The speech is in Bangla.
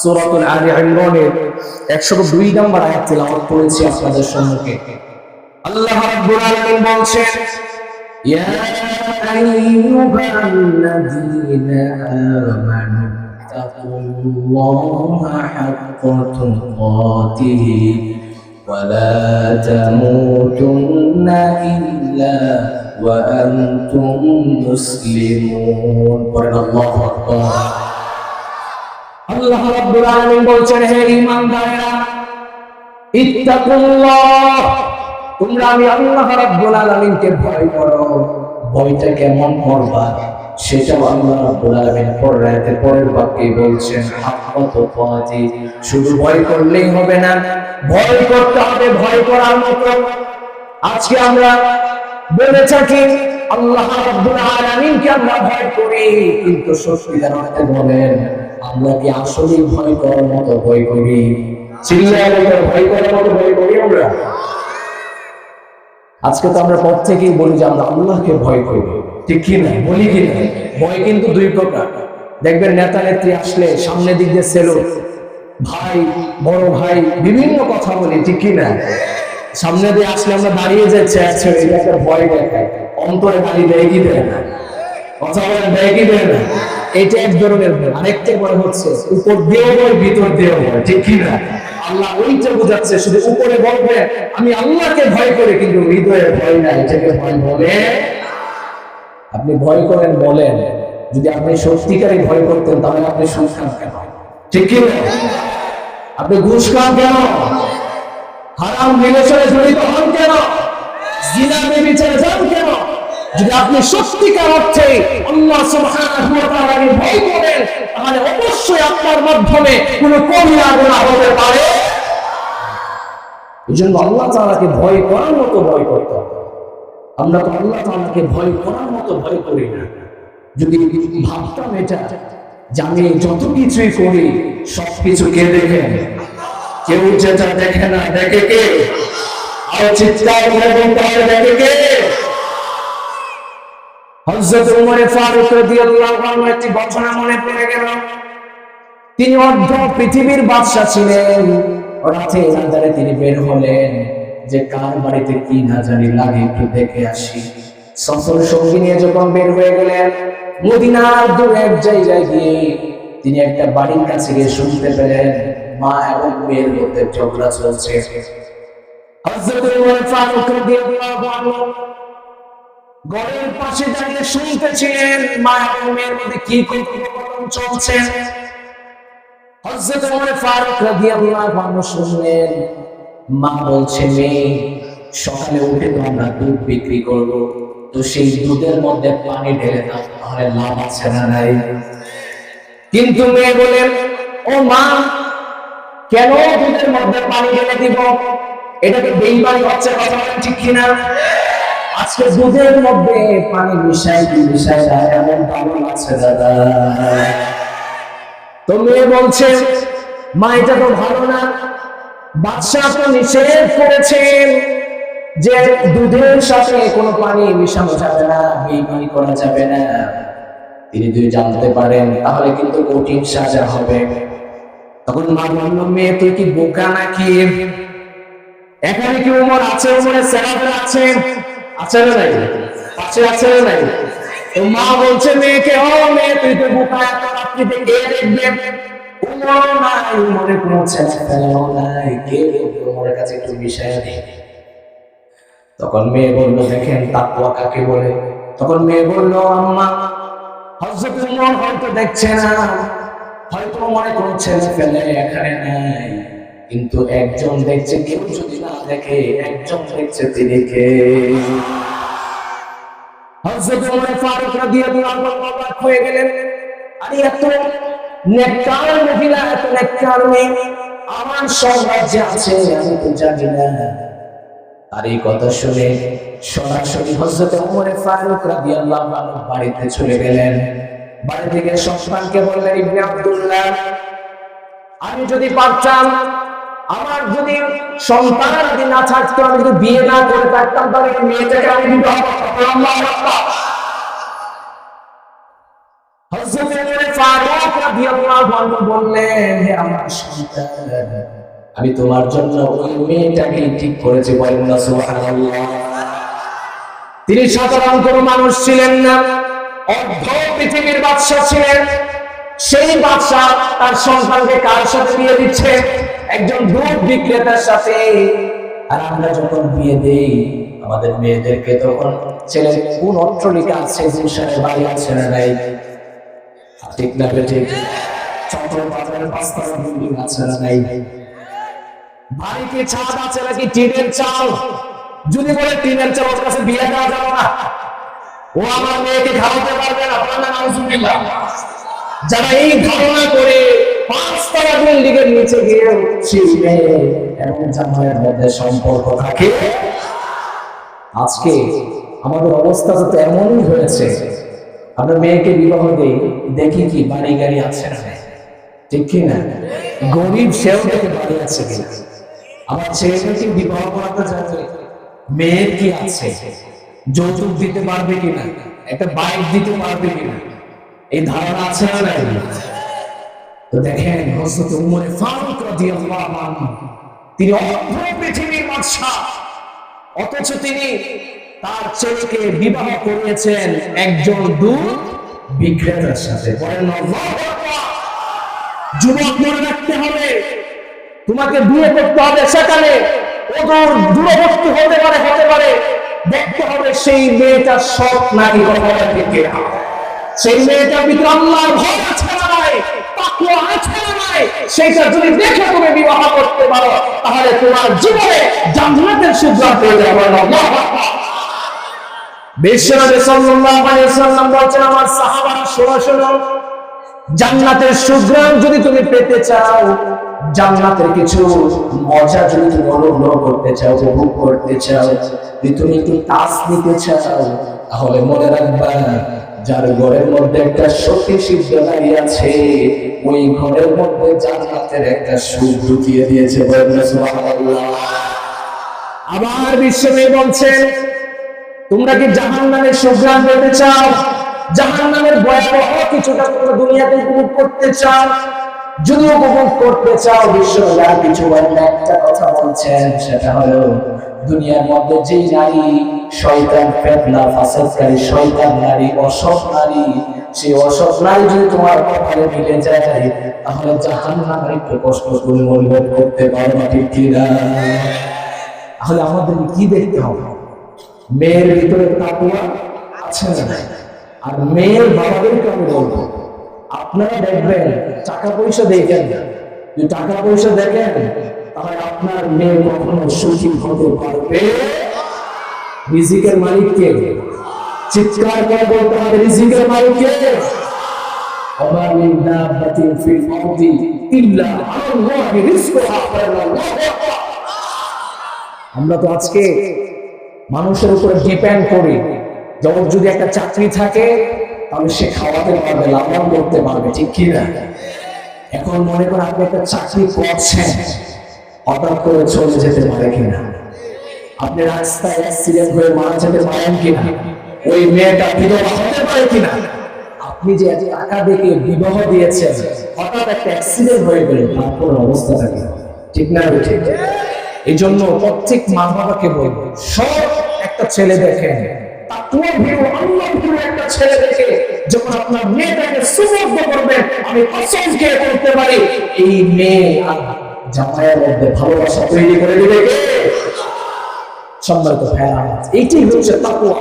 সূরাতুল আলি ইমরানের 102 নম্বর আয়াত আপনাদের সম্মুখে। ولا تموتن إلا وأنتم مسلمون قرن الله أكبر আল্লাহ রাব্বুল আলামিন বলছেন হে ঈমানদারেরা ইত্তাকুল্লাহ তোমরা আমি আল্লাহ রাব্বুল আলামিনকে ভয় করো ভয়টা কেমন করবা সেটা আল্লাহ পরের বাক্যে বলছেন শুধু ভয় করলেই হবে না, ভয় করতে হবে, ভয় করার মতো। আজকে আমরা বলে থাকি, আল্লাহ আমরা ভয় করি। কিন্তু বলেন, আমরা কি আসলে ভয় করার মতো ভয় করি? চিল্লায় ভয় করার মতো ভয় করি আমরা? আজকে তো আমরা পথ থেকেই বলি যে আমরা আল্লাহকে ভয় করি। ঠিক কি না? বলি কি না? ভয় কিন্তু দুই প্রকার। দেখবেন নেতা নেত্রী আসলে সামনে দিক দিয়ে সেলো ভাই, বড় ভাই, বিভিন্ন কথা বলি, ঠিক কি না? সামনে দিয়ে আসলে আমরা দাঁড়িয়ে যাচ্ছি এটা একটা ভয় দেখায়। অন্তরে গাড়ি দেয় দেয় না। কথা বলেন দেয় দেয় না। এটা এক ধরনের ভয়। আরেকটা ভয় হচ্ছে, উপর দিয়েও ভয়, ভিতর দিয়েও ভয়, ঠিক কি না? আল্লাহ ওইটা বোঝাচ্ছে, শুধু উপরে বলবে, আমি আল্লাহকে ভয় করি, কিন্তু হৃদয়ে ভয় নাই। এটাকে ভয় বলে? আপনি ভয় করেন বলেন। যদি আপনি সত্যিকারই ভয় করতেন, তাহলে আপনি খান কেন? ঠিক কি না? আপনি ঘুষ খান কেন? হারাম রিলেশনে জড়িত হন কেন? জিনা বেবিচারে যান কেন? যদি আপনি সত্যিকার অর্থে আল্লাহ সুবহানাহু ওয়া তাআলাকে ভয় করেন, তাহলে অবশ্যই আপনার মাধ্যমে কোনো কমিয়া গুনাহ হতে পারে। এই জন্য আল্লাহ তাআলাকে ভয় করার মতো ভয় করতে হবে। আমরা তো আল্লাহ তাআলাকে ভয় করার মতো ভয় করি না। যদি ভাবতাম এটা, যে যত কিছুই করি, সবকিছু কে দেখে? কেউ যেটা দেখে না, দেখে কে? আর চিৎকার করে বলতে দেখে কে? হযরত উমর ফারুক রাদিয়াল্লাহু আনহু একটি ঘটনা মনে পড়ে গেল। তিনি অর্ধ পৃথিবীর বাদশা ছিলেন। রাতে আন্ধারে তিনি বের হলেন যে কার বাড়িতে কি না জানি লাগে, একটু দেখে আসি। সফর সঙ্গী নিয়ে যখন বের হয়ে গেলেন, মদিনার দূর এক জায়গায় গিয়ে তিনি একটা বাড়ির কাছে গিয়ে শুনতে পেলেন, মা এবং মেয়ের মধ্যে ঝগড়া চলছে। হযরত উমর ফারুক রাদিয়াল্লাহু আনহু ঘরের পাশে দাঁড়িয়ে শুনতেছিলেন মা এবং মেয়ের মধ্যে কি কথোপকথন চলছে? ওমর ফারুক রাদিয়াল্লাহু আনহু শুনলেন, মা বলছে, মেয়ে, সকালে উঠে তো আমরা দুধ বিক্রি করব। তো সেই দুধের মধ্যে পানি ঢেলে দাও, তাহলে লাভ আছে না নাই? কিন্তু মেয়ে বলেন ও মা, কেন দুধের মধ্যে পানি ঢেলে দিব? এটাকে বেইমানি হচ্ছে কথা ঠিক কিনা? আজকে দুধের মধ্যে পানি মিশাই কি মিশাই এমন ভালো লাগছে দাদা। তো মেয়ে বলছে, মা, এটা তো ভালো না। বাদশাহ তো নিষেধ করেছেন যে দুধের সাথে কোনো পানি মিশানো যাবে না বেইমানি করা যাবে না। তিনি যদি জানতে পারেন, তাহলে কিন্তু কঠিন সাজা হবে। তখন মা বলল, মেয়ে, তুই কি বোকা নাকি? এখানে কি উমর আছে? উমরের সেরাফের আছে। আছে না নাই? আছে আছে না নাই? তো মা বলছে, মেয়েকে ও মেয়ে, তুই তো বোকা এত দেখবে। উমর নাই উমরের কোনো নাই কে উমরের কাছে একটু বিষয় নেই। তখন মেয়ে বলল, দেখেন তাকুয়া কাকে বলে? তখন মেয়ে বলল, আম্মা, হযরত উমর হয়তো দেখছে না, হয়তো মনে কোনো ছেলে ফেলে, এখানে নাই। কিন্তু একজন দেখছে, কেউ যদি না দেখে, একজন দেখছে, তিনি কে? হযরত ওমর ফারুক রাদিয়াল্লাহু আনহু অবাক হয়ে গেলেন। আরে এত নেককার মহিলা, এত নেককার মেয়ে, আমার সব আছে, আমি তো জানি না। আর এই কথা শুনে সরাসরি হযরত ওমর ফারুক রাদিয়াল্লাহু আনহু বাড়িতে চলে গেলেন। বাড়ি থেকে সন্তানকে বললেন, ইবনে আব্দুল্লাহ, আমি যদি পারতাম আমার যদি সন্তান যদি না থাকতো, আমি যদি বিয়ে না করে থাকতাম, তাহলে মেয়েটাকে আমি আমি তোমার জন্য ওই মেয়েটাকে ঠিক করেছি তিনি সাধারণ কোনো মানুষ ছিলেন না, অর্ধ পৃথিবীর বাদশা ছিলেন। সেই বাদশা তার সন্তানকে কার সাথে বিয়ে দিচ্ছে একজন দুধ বিক্রেতার সাথে। আর আমরা যখন বিয়ে দেই, আমাদের মেয়েদেরকে তখন ছেলের কোন অট্টলিকা আছে বাড়ি আছে না নাই? ঠিক না বাড়িতে যদি বলে না, ও আমার মেয়েকে পারবে না। যারা এই ধারণা করে থাকে? এমনই হয়েছে। মেয়েকে বিবাহ দিই, দেখি কি বাড়ি গাড়ি আছে? ঠিক কি গরিব সেও দেখে বাড়ি আছে আমার বিবাহ করাতে মেয়ের কি আছে? যৌতুক দিতে পারবে কিনা একটা বাইক দিতে পারবে কিনা এই ধারণা আছে না তো দেখেন হযরত উমর ফারুক রাদিয়াল্লাহু আনহু, তিনি অর্ধ পৃথিবীর বাদশা অথচ তিনি তার ছেলেকে বিবাহ করিয়েছেন একজন দুধ বিক্রেতার সাথে। বলেন। যুবক মনে রাখতে হবে, তোমাকে বিয়ে করতে হবে সেখানে। ওদূর দূরবর্তী হতে পারে হতে পারে। দেখতে হবে সেই মেয়েটার সৎ নারী কথা ঠিক সেই মেয়েটার ভিতরে আল্লাহর ভয় আছে। জান্নাতের সুগ্রাম যদি তুমি পেতে চাও, জান্নাতের কিছু মজা যদি তুমি অনুভব করতে চাও, উপভোগ করতে চাও, যদি তুমি একটু তাস নিতে চাও, তাহলে মনে রাখবা যার ঘরের মধ্যে একটা সতী সিদ্ধ নারী আছে, ওই ঘরের মধ্যে জান্নাতের একটা সুখ ঢুকিয়ে দিয়েছে। আবার বিশ্বনবী বলছেন, তোমরা কি জাহান নামের সুগ্রাম পেতে চাও জাহান নামের ভয়াবহ কিছুটা তোমরা দুনিয়াতে উপভোগ করতে চাও যদি উপভোগ করতে চাও বিশ্ব কিছু একটা কথা বলছেন, সেটা হলো দুনিয়ার মধ্যে যেই নারী শয়তান, ফেতনা, ফাসাদকারী, শয়তান নারী, অসৎ নারী সেই অসৎ নারী যদি তোমার কপালে মিলে যায়, তাহলে জাহান নামের একটু কষ্ট তুমি অনুভব করতে পারো না, ঠিক কিনা? তাহলে আমাদের কি দেখতে হবে? মেয়ের ভিতরে তাকুয়া আছে না? আর মেয়ের বাবাদেরকে আমি বলব, আপনারা দেখবেন, টাকা পয়সা দেখেন টাকা পয়সা দেখেন তাহলে আপনার মেয়ে কখনো সচিব হতে পারবে? রিজিকের মালিককে চিৎকার করে বলতে হবে, রিজিকের মালিককে আমরা তো আজকে মানুষের উপর ডিপেন্ড করি। যখন যদি একটা চাকরি থাকে, তাহলে সে খাওয়াতে পারবে লাভবান করতে পারবে, ঠিক কিনা? এখন মনে করেন আপনি একটা চাকরি করছেন। হঠাৎ করে চলে যেতে পারে কিনা? আপনি রাস্তায় অ্যাক্সিডেন্ট হয়ে মারা যেতে পারেন কিনা? ওই মেয়েটা বিধবা হতে পারে কিনা? আপনি যে এত টাকা দেখে বিবাহ দিয়েছেন, হঠাৎ একটা অ্যাক্সিডেন্ট হয়ে গেল, তারপর অবস্থাটা কি? ঠিক না ঠিক? এই জন্য প্রত্যেক মা বাবাকে বলব, সব একটা ছেলে দেখেন। একটা ছেলে দেখে, যখন আপনার মেয়েটাকে সুবদ্ধ করবেন, আমি করতে পারি, এই মেয়ে জামাইয়ের মধ্যে ভালোবাসা তৈরি করে দিবে সম্মানিত ভাইয়েরা এইটাই হচ্ছে তাকুয়া